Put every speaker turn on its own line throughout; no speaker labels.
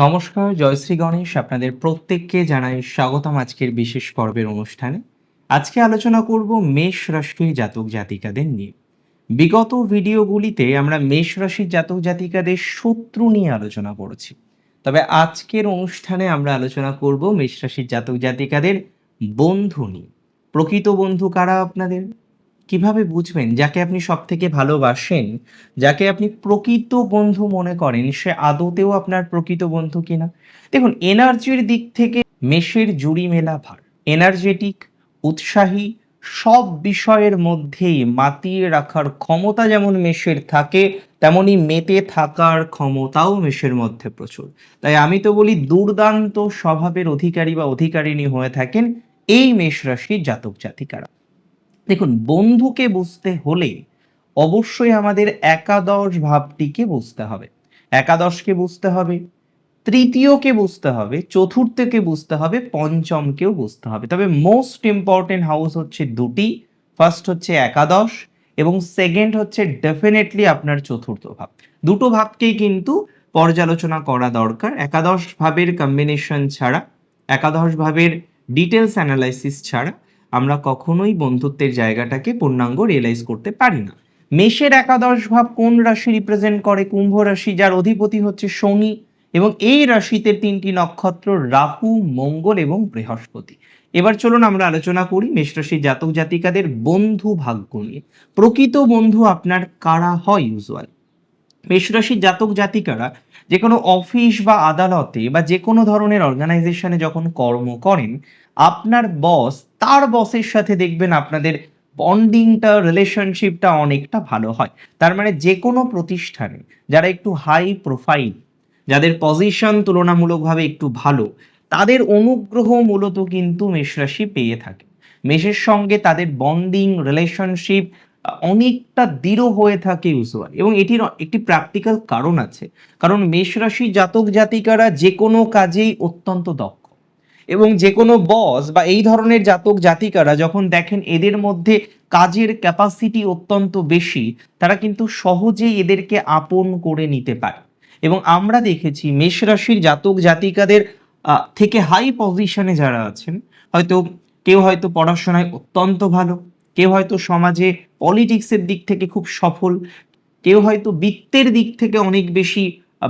নমস্কার জয়শ্রী গণেশ। আপনাদের প্রত্যেককে জানাই স্বাগতম আজকের বিশেষ পর্বের অনুষ্ঠানে। আজকে আলোচনা করব মেষ রাশির জাতক জাতিকাদের নিয়ে। বিগত ভিডিওগুলিতে আমরা মেষ রাশির জাতক জাতিকাদের শত্রু নিয়ে আলোচনা করেছি। তবে আজকের অনুষ্ঠানে আমরা আলোচনা করব মেষ রাশির জাতক জাতিকাদের বন্ধু নিয়ে। প্রকৃত বন্ধু কারা আপনাদের? কীভাবে বুঝবেন যাকে আপনি সব থেকে ভালোবাসেন, যাকে আপনি প্রকৃত বন্ধু মনে করেন, সে আদতেও আপনার প্রকৃত বন্ধু কিনা? দেখুন, এনার্জির দিক থেকে মেষের জুড়ি মেলা ভার। এনার্জেটিক, উৎসাহী, সব বিষয়ের মধ্যেই মাতিয়ে রাখার ক্ষমতা যেমন মেষের থাকে, তেমনি মেতে থাকার ক্ষমতাও মেষের মধ্যে প্রচুর। তাই আমি তো বলি, দুর্দান্ত স্বভাবের অধিকারী বা অধিকারিণী হয়ে থাকেন এই মেষ রাশির জাতক জাতিকারা। দেখুন, বন্ধুকে বুঝতে হলে অবশ্যই আমাদের একাদশ ভাবটিকে বুঝতে হবে। একাদশকে বুঝতে হবে, তৃতীয়কে বুঝতে হবে, চতুর্থকে বুঝতে হবে, পঞ্চমকেও বুঝতে হবে। তবে মোস্ট ইম্পর্টেন্ট হাউস হচ্ছে দুটি। ফার্স্ট হচ্ছে একাদশ এবং সেকেন্ড হচ্ছে ডেফিনেটলি আপনার চতুর্থ ভাব। দুটো ভাবকেই কিন্তু পর্যালোচনা করা দরকার। একাদশ ভাবের কম্বিনেশন ছাড়া, একাদশ ভাবের ডিটেলস অ্যানালাইসিস ছাড়া। আমরা কখনোই বন্ধুত্বের জায়গাটাকে পূর্ণাঙ্গ রিয়েলাইজ করতে পারি না। মেষের একাদশ ভাব কোন রাশি রিপ্রেজেন্ট করে? কুম্ভ রাশি যার অধিপতি হচ্ছে শনি এবং এই রাশিতে তিনটি নক্ষত্র রাহু, মঙ্গল এবং বৃহস্পতি। এবার চলুন আমরা আলোচনা করি মেষ রাশির জাতক জাতিকাদের বন্ধু ভাগ্য নিয়ে। প্রকৃত বন্ধু আপনার কারা হয় ইউজুয়াল মেষ রাশির জাতক জাতিকারা যে কোনো অফিস বা আদালতে বা যে কোনো ধরনের অর্গানাইজেশনে যখন কর্ম করেন, আপনার বস তার বসের সাথে দেখবেন আপনাদের বন্ডিংটা রিলেশনশিপটা অনেকটা ভালো হয়। তার মানে যে কোনো প্রতিষ্ঠানে যারা একটু হাই প্রোফাইল যাদের পজিশন তুলনামূলকভাবে একটু ভালো, তাদের অনুগ্রহ মূলত কিন্তু মেষরাশি পেয়ে থাকে। মেষের সঙ্গে তাদের বন্ডিং রিলেশনশিপ অনেকটা দৃঢ় হয়ে থাকে ইউজুয়াল এবং এটির একটি প্র্যাকটিক্যাল কারণ আছে। কারণ মেষ রাশি জাতক জাতিকারা যে কোনো কাজেই অত্যন্ত দক্ষ। এবং যে কোনো বস বা এই ধরনের জাতক জাতিকারা যখন দেখেন এদের মধ্যে কাজের ক্যাপাসিটি অত্যন্ত বেশি, তারা কিন্তু সহজেই এদেরকে আপন করে নিতে পারে। এবং আমরা দেখেছি মেষ রাশির জাতক জাতিকাদের থেকে হাই পজিশনে যারা আছেন, হয়তো কেউ হয়তো পড়াশোনায় অত্যন্ত ভালো, কেউ হয়তো সমাজে পলিটিক্সের দিক থেকে খুব সফল। কেউ হয়তো বৃত্তের দিক থেকে অনেক বেশি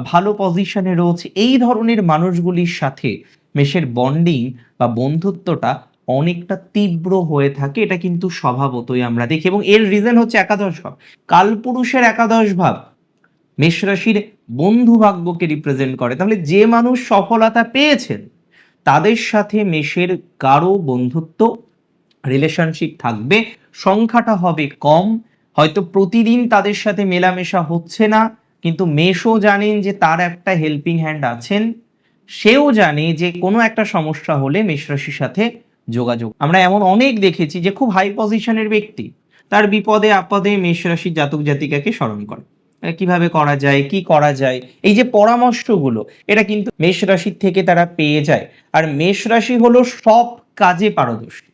ভালো পজিশনে রয়েছে। এই ধরনের মানুষগুলির সাথে মেষের বন্ডিং বা বন্ধুত্বটা অনেকটা তীব্র হয়ে থাকে। এটা কিন্তু স্বভাবতই আমরা দেখি এবং এর রিজন হচ্ছে একাদশ ভাব। কালপুরুষের একাদশ ভাব মেষ রাশির বন্ধু ভাগ্যকে রিপ্রেজেন্ট করে। তাহলে যে মানুষ সফলতা পেয়েছেন, তাদের সাথে মেষের গাঢ় বন্ধুত্ব রিলেশনশিপ থাকবে। সংখ্যাটা হবে কম। হয়তো প্রতিদিন তাদের সাথে মেলামেশা হচ্ছে না, কিন্তু মেষও জানেন যে তার একটা হেল্পিং হ্যান্ড আছেন। সেও জানে যে কোনো একটা সমস্যা হলে মেষ রাশির সাথে যোগাযোগ। আমরা এমন অনেক দেখেছি যে খুব হাই পজিশনের ব্যক্তি, তার বিপদে আপদে মেষ রাশির জাতক জাতিকাকে স্মরণ করে। কীভাবে করা যায়, কি করা যায়, এই যে পরামর্শগুলো, এটা কিন্তু মেষ রাশির থেকে তারা পেয়ে যায়। আর মেষ রাশি হলো সব কাজে পারদর্শী।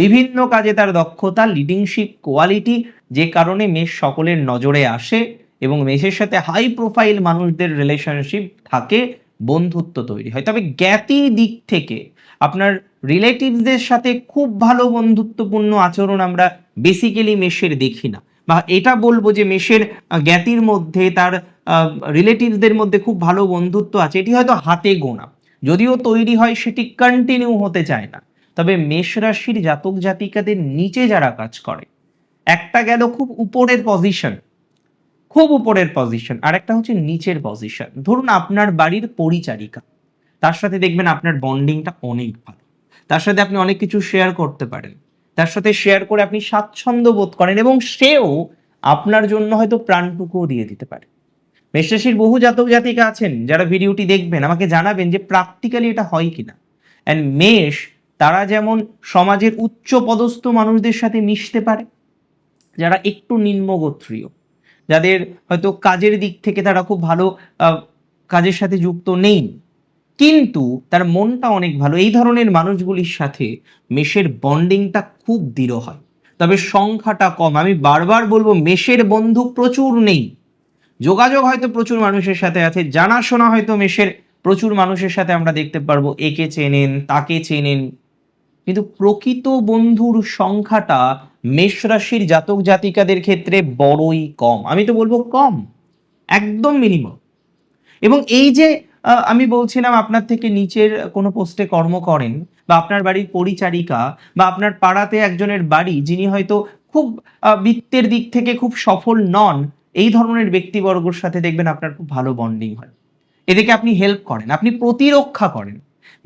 বিভিন্ন কাজে তার দক্ষতা লিডিংশিপ কোয়ালিটি যে কারণে মেষ সকলের নজরে আসে এবং মেষের সাথে হাই প্রোফাইল মানুষদের রিলেশনশিপ থাকে, বন্ধুত্ব তৈরি হয়। তবে জ্ঞাতি দিক থেকে আপনার রিলেটিভসদের সাথে খুব ভালো বন্ধুত্বপূর্ণ আচরণ আমরা বেসিক্যালি মেষের দেখি না। বা এটা বলব যে মেষের জ্ঞাতির মধ্যে তার রিলেটিভসদের মধ্যে খুব ভালো বন্ধুত্ব আছে। এটি হয়তো হাতে গোনা। যদিও তৈরি হয়, সেটি কন্টিনিউ হতে চায় না। তবে মেষ রাশির জাতক জাতিকাদের নিচে যারা কাজ করে, একটা গেল খুব উপরের পজিশন খুব উপরের পজিশন আর একটা হচ্ছে নিচের পজিশন ধরুন আপনার বাড়ির পরিচারিকা, তার সাথে দেখবেন আপনার বন্ডিংটা অনেক ভালো। তার সাথে আপনি অনেক কিছু শেয়ার করতে পারেন। তার সাথে শেয়ার করে আপনি স্বাচ্ছন্দ্য বোধ করেন এবং সেও আপনার জন্য হয়তো প্রাণটুকুও দিয়ে দিতে পারে। মেষরাশির বহু জাতক জাতিকা আছেন, যারা ভিডিওটি দেখবেন, আমাকে জানাবেন যে প্র্যাকটিক্যালি এটা হয় কিনা। অ্যান্ড মেষ তারা যেমন সমাজের উচ্চ পদস্থ মানুষদের সাথে মিশতে পারে, যারা একটু নিম্নগোত্রীয়, যাদের হয়তো কাজের দিক থেকে তারা খুব ভালো কাজের সাথে যুক্ত নেই, কিন্তু তার মনটা অনেক ভালো। এই ধরনের মানুষগুলির সাথে মেষের বন্ডিংটা খুব দৃঢ় হয়। তবে সংখ্যাটা কম। আমি বারবার বলব মেষের বন্ধু প্রচুর নেই। যোগাযোগ হয়তো প্রচুর মানুষের সাথে আছে, জানাশোনা হয়তো মেষের প্রচুর মানুষের সাথে আমরা দেখতে পারব, একে চেনেন, তাকে চেনেন কিন্তু প্রকৃত বন্ধুর সংখ্যাটা মেষ রাশির জাতক জাতিকাদের ক্ষেত্রে বড়ই কম। আমি তো বলব কম, একদম মিনিমাম এবং এই যে আমি বলছিলাম আপনার থেকে নিচের কোনো পোস্টে কর্ম করেন বা আপনার বাড়ির পরিচারিকা বা আপনার পাড়াতে একজনের বাড়ি যিনি হয়তো খুব বৃত্তের দিক থেকে খুব সফল নন, এই ধরনের ব্যক্তিবর্গর সাথে দেখবেন আপনার খুব ভালো বন্ডিং হয়। এদিকে আপনি হেল্প করেন, আপনি প্রতিরক্ষা করেন।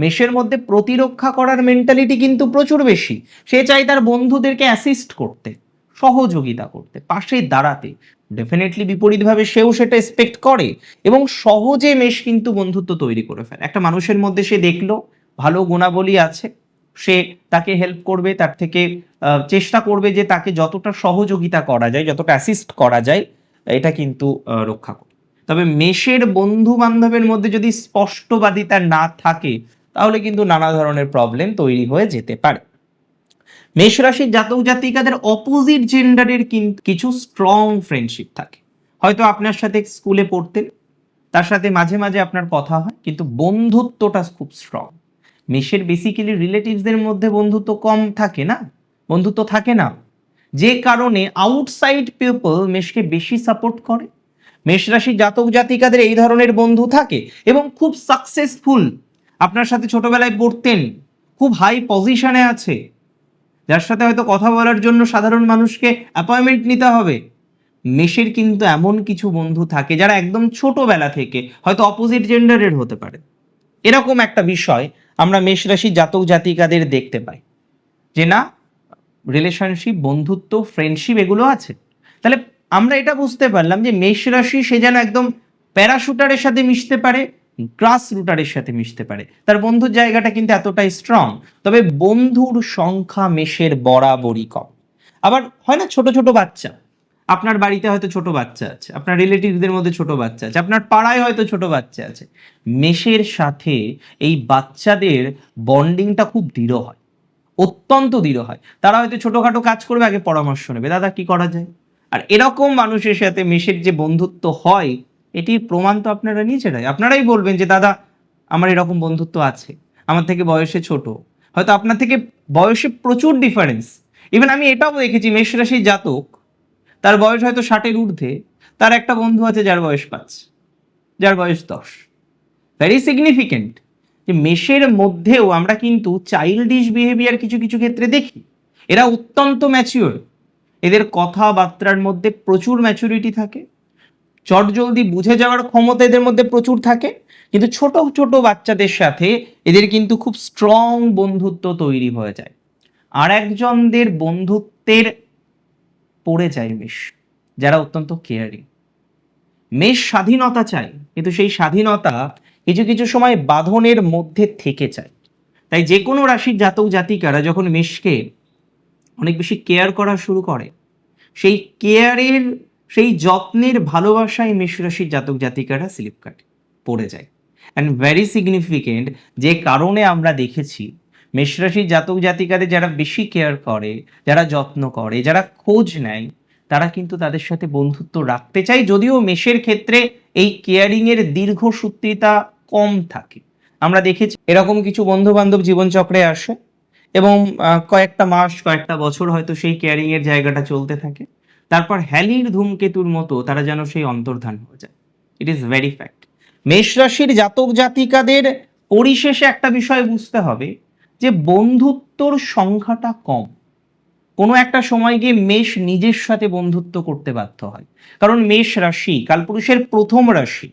মেষের মধ্যে প্রতিরক্ষা করার মেন্টালিটি কিন্তু প্রচুর বেশি। সে চাই তার বন্ধুদেরকে অ্যাসিস্ট করতে, সহযোগিতা করতে, পাশে দাঁড়াতে। ডেফিনেটলি বিপরীতভাবে সেও সেটা এক্সপেক্ট করে এবং সহজে মেষ কিন্তু বন্ধুত্ব তৈরি করে ফেলে। একটা মানুষের মধ্যে সে দেখল, ভালো গুণাবলী আছে, সে তাকে হেল্প করবে, তার থেকে চেষ্টা করবে যে তাকে যতটা সহযোগিতা করা যায়, যতটা অ্যাসিস্ট করা যায়, এটা কিন্তু রক্ষা করে তবে মেষের বন্ধু বান্ধবের মধ্যে যদি স্পষ্টবাদিতা না থাকে, তাহলে কিন্তু নানা ধরনের প্রবলেম তৈরি হয়ে যেতে পারে। মেষ রাশির জাতক জাতিকাদের অপোজিট জেন্ডারের কিন্তু কিছু স্ট্রং ফ্রেন্ডশিপ থাকে। হয়তো আপনার সাথে স্কুলে পড়তেন, তার সাথে মাঝে মাঝে আপনার কথা হয়, কিন্তু বন্ধুত্বটা খুব স্ট্রং মেষের বেসিক্যালি রিলেটিভসদের মধ্যে বন্ধুত্ব কম থাকে না? বন্ধুত্ব থাকে না। যে কারণে আউটসাইড পিপল মেষকে বেশি সাপোর্ট করে মেষ রাশির জাতক জাতিকাদের এই ধরনের বন্ধু থাকে এবং খুব সাকসেসফুল আপনার সাথে ছোটবেলায় পড়তেন, খুব হাই পজিশনে আছে। যার সাথে হয়তো কথা বলার জন্য সাধারণ মানুষকে অ্যাপয়েন্টমেন্ট নিতে হবে। মেষের কিন্তু এমন কিছু বন্ধু থাকে যারা একদম ছোটবেলা থেকে হয়তো অপোজিট জেন্ডারের হতে পারে। এরকম একটা বিষয় আমরা মেষ রাশি জাতক জাতিকাদের দেখতে পাই। যে না রিলেশনশিপ বন্ধুত্ব ফ্রেন্ডশিপ এগুলো আছে। তাহলে আমরা এটা বুঝতে পারলাম যে মেষ রাশি সে যেন একদম প্যারাশুটারের সাথে মিশতে পারে গ্রাস রুটারের সাথে মিশতে পারে। তার বন্ধুর জায়গাটা কিন্তু এতটাই স্ট্রং তবে বন্ধুর সংখ্যা মেষের বরাবরই কম। আবার হয় না ছোট ছোট বাচ্চা? আপনার বাড়িতে হয়তো ছোট বাচ্চা আছে, আপনার রিলেটিভদের মধ্যে ছোট বাচ্চা আছে, আপনার পাড়ায় হয়তো ছোট বাচ্চা আছে। মেষের সাথে এই বাচ্চাদের বন্ডিংটা খুব দৃঢ় হয়, অত্যন্ত দৃঢ় হয়। তারা হয়তো ছোটখাটো কাজ করবে, আগে পরামর্শ নেবে। দাদা, কি করা যায়? আর এরকম মানুষের সাথে মেষের যে বন্ধুত্ব হয়, এটির প্রমাণ তো আপনারা নিজেরাই। আপনারাই বলবেন যে, দাদা, আমার এরকম বন্ধুত্ব আছে। আমার থেকে বয়সে ছোট। হয়তো আপনার থেকে বয়সে প্রচুর ডিফারেন্স ইভেন আমি এটাও দেখেছি, মেষ রাশির জাতক, তার বয়স হয়তো ষাটের ঊর্ধ্বে। তার একটা বন্ধু আছে যার বয়স পাঁচ, যার বয়স দশ। ভেরি সিগনিফিকেন্ট যে মেষের মধ্যেও আমরা কিন্তু চাইল্ডিশ বিহেভিয়ার কিছু কিছু ক্ষেত্রে দেখি। এরা অত্যন্ত ম্যাচিওর এদের কথাবার্তার মধ্যে প্রচুর ম্যাচুরিটি থাকে। চটজলদি বুঝে যাওয়ার ক্ষমতা এদের মধ্যে প্রচুর থাকে। কিন্তু ছোট ছোট বাচ্চাদের সাথে এদের কিন্তু খুব স্ট্রং বন্ধুত্ব তৈরি হয়ে যায়। আর একজনদের বন্ধুত্বের পড়ে যায় মেষ, যারা অত্যন্ত কেয়ারিং মেষ স্বাধীনতা চায়, কিন্তু সেই স্বাধীনতা কিছু কিছু সময় বাঁধনের মধ্যে থেকে চায় তাই যে কোনো রাশির জাতক জাতিকারা যখন মেষকে অনেক বেশি কেয়ার করা শুরু করে। সেই কেয়ারের সেই যত্নের ভালোবাসায় মেষ রাশির জাতক জাতিকারা স্লিপ কাটে পড়ে যায়। অ্যান্ড ভেরি সিগনিফিকেন্ট যে কারণে আমরা দেখেছি মেষ রাশির জাতক জাতিকাদের যারা বেশি কেয়ার করে, যারা যত্ন করে, যারা খোঁজ নেয়, তারা কিন্তু তাদের সাথে বন্ধুত্ব রাখতে চায়, যদিও মেষের ক্ষেত্রে এই কেয়ারিং এর দীর্ঘসূত্রিতা কম থাকে। আমরা দেখেছি এরকম কিছু বন্ধু বান্ধব জীবনচক্রে আসে এবং কয়েকটা মাস, কয়েকটা বছর হয়তো সেই কেয়ারিং এর জায়গাটা চলতে থাকে। তারপর হ্যালির ধূমকেতুর মতো তারা যেন সেই অন্তর্ধান হয়ে যায়। ইট ইজ ভেরি ফ্যাক্ট মেষ রাশির জাতক জাতিকাদের পরিশেষে একটা বিষয় বুঝতে হবে, যে বন্ধুত্বর সংখ্যাটা কম। কোনো একটা সময় গিয়ে মেষ নিজের সাথে বন্ধুত্ব করতে বাধ্য হয়। কারণ মেষ রাশি, কালপুরুষের প্রথম রাশি।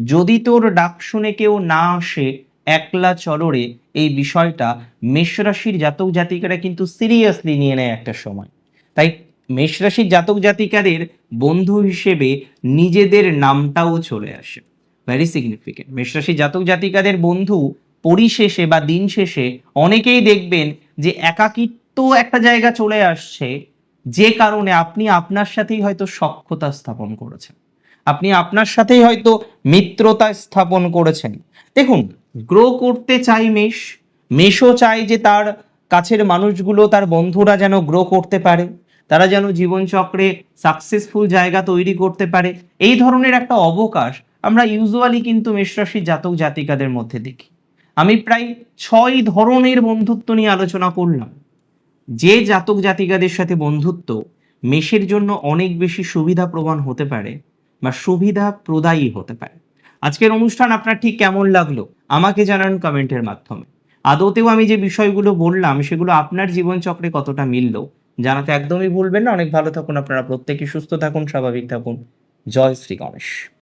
যদি তোর ডাক শুনে কেউ না আসে একলা চলরে এই বিষয়টা মেষ রাশির জাতক জাতিকারা কিন্তু সিরিয়াসলি নিয়ে নেয় একটা সময়। তাই মেষ রাশির জাতক জাতিকাদের বন্ধু হিসেবে নিজেদের নামটাও চলে আসে। ভেরি সিগনিফিকেন্ট মেষ রাশির জাতক জাতিকাদের বন্ধু পরিশেষে বা দিন শেষে অনেকেই দেখবেন যে একাকিত্ব একটা জায়গা চলে আসছে, যে কারণে আপনি আপনার সাথেই হয়তো সক্ষতা স্থাপন করেছেন। আপনি আপনার সাথেই হয়তো মিত্রতা স্থাপন করেছেন। দেখুন, গ্রো করতে চাই মেষ। মেষও চাই যে তার কাছের মানুষগুলো, তার বন্ধুরা যেন গ্রো করতে পারে, তারা যেন জীবনচক্রে সাকসেসফুল জায়গা তৈরি করতে পারে। এই ধরনের একটা অবকাশ আমরা ইউজুয়ালি কিন্তু মেষ রাশির জাতক জাতিকাদের মধ্যে দেখি। আমি প্রায় ছয় ধরনের বন্ধুত্ব নিয়ে আলোচনা করলাম। যে জাতক জাতিকাদের সাথে বন্ধুত্ব মেষের জন্য অনেক বেশি সুবিধা প্রমাণ হতে পারে বা সুবিধা প্রদায়ী হতে পারে। আজকের অনুষ্ঠান আপনার ঠিক কেমন লাগল? আমাকে জানান কমেন্টের মাধ্যমে। আদতেও আমি যে বিষয়গুলো বললাম, সেগুলো আপনার জীবনচক্রে কতটা মিলল, জানাতে একদমই ভুলবেন না। অনেক ভালো থাকুন আপনারা। প্রত্যেকে সুস্থ থাকুন, স্বাভাবিক থাকুন। জয় শ্রী গণেশ।